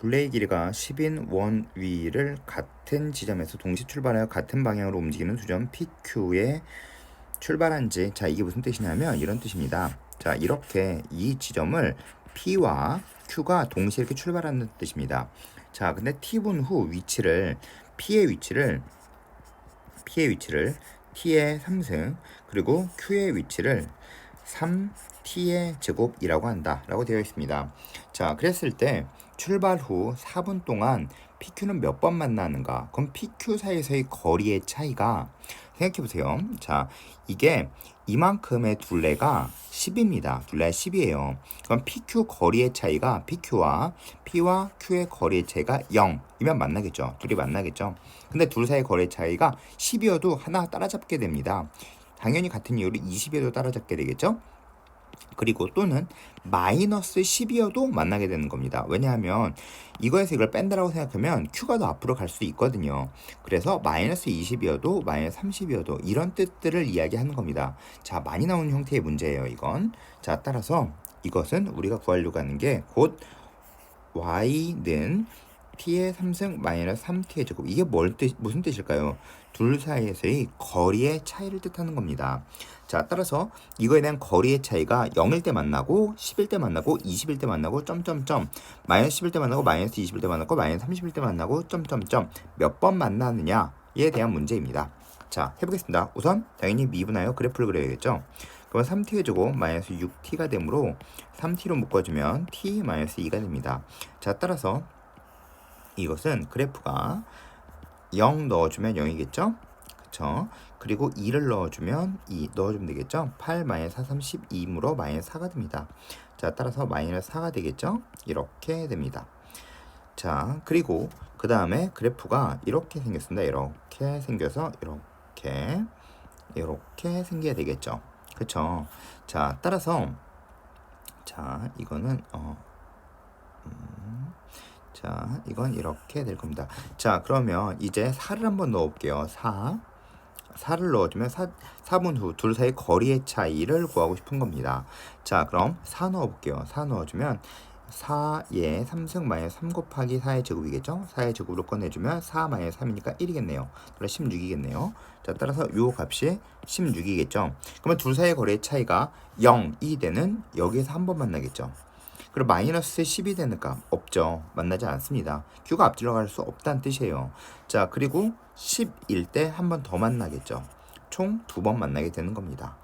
둘레의 길이가 10인 원 위를 같은 지점에서 동시 출발하여 같은 방향으로 움직이는 두 점 PQ의 출발한 지 자 이게 무슨 뜻이냐면 이런 뜻입니다. 자 이렇게 이 지점을 P와 Q가 동시에 이렇게 출발하는 뜻입니다. 자 근데 T분 후 위치를 P의 위치를 P의 위치를 T의 3승 그리고 Q의 위치를 3T의 제곱이라고 한다 라고 되어 있습니다. 자 그랬을 때 출발 후 4분 동안 PQ는 몇 번 만나는가? 그럼 PQ 사이에서의 거리의 차이가 생각해 보세요. 자, 이게 이만큼의 둘레가 10입니다. 둘레가 10이에요. 그럼 PQ 거리의 차이가 PQ와 P와 Q의 거리의 차이가 0이면 만나겠죠. 둘이 만나겠죠. 근데 둘 사이의 거리의 차이가 10이어도 하나 따라잡게 됩니다. 당연히 같은 이유로 20이어도 따라잡게 되겠죠. 그리고 또는 마이너스 10이어도 만나게 되는 겁니다. 왜냐하면 이거에서 이걸 뺀다라고 생각하면 Q가 더 앞으로 갈 수 있거든요. 그래서 마이너스 20이어도 마이너스 30이어도 이런 뜻들을 이야기하는 겁니다. 자, 많이 나오는 형태의 문제예요, 이건. 자, 따라서 이것은 우리가 구하려고 하는 게 곧 y는 t의 3승 마이너스 3t의 제곱 이게 뭘 뜻, 무슨 뜻일까요? 둘 사이에서의 거리의 차이를 뜻하는 겁니다. 자, 따라서 이거에 대한 거리의 차이가 0일 때 만나고 10일 때 만나고 20일 때 만나고 점점점 마이너스 10일 때 만나고 마이너스 20일 때 만나고 마이너스 30일 때 만나고 점점점 몇 번 만나느냐에 대한 문제입니다. 자, 해보겠습니다. 우선 당연히 미분하여 그래프를 그려야겠죠. 그러면 3t의 제곱 마이너스 6t가 되므로 3t로 묶어주면 t 마이너스 2가 됩니다. 자, 따라서 이것은 그래프가 0 넣어주면 0이겠죠? 그쵸? 그리고 2를 넣어주면 2 넣어주면 되겠죠? 8 마이너스 4, 32이므로 마이너스 4가 됩니다. 자, 따라서 마이너스 4가 되겠죠? 이렇게 됩니다. 자, 그리고 그 다음에 그래프가 이렇게 생겼습니다. 이렇게 생겨서 이렇게 이렇게 생겨야 되겠죠? 그쵸? 자, 따라서 자, 이거는 어 음, 자, 이건 이렇게 될 겁니다. 자, 그러면 이제 4를 한번 넣어볼게요. 4. 4를 넣어주면 4, 4분 후 둘 사이 거리의 차이를 구하고 싶은 겁니다. 자, 그럼 4 넣어볼게요. 4 넣어주면 4의 3승 마이너스 3 곱하기 4의 제곱이겠죠? 4의 제곱으로 꺼내주면 4 마이너스 3이니까 1이겠네요. 그래 16이겠네요. 자, 따라서 요 값이 16이겠죠? 그러면 둘 사이의 거리의 차이가 0 이 되는 여기에서 한 번 만나겠죠? 그리고 마이너스 10이 되는 값 없죠. 만나지 않습니다. Q가 앞질러 갈 수 없다는 뜻이에요. 자, 그리고 10일 때 한 번 더 만나겠죠. 총 두 번 만나게 되는 겁니다.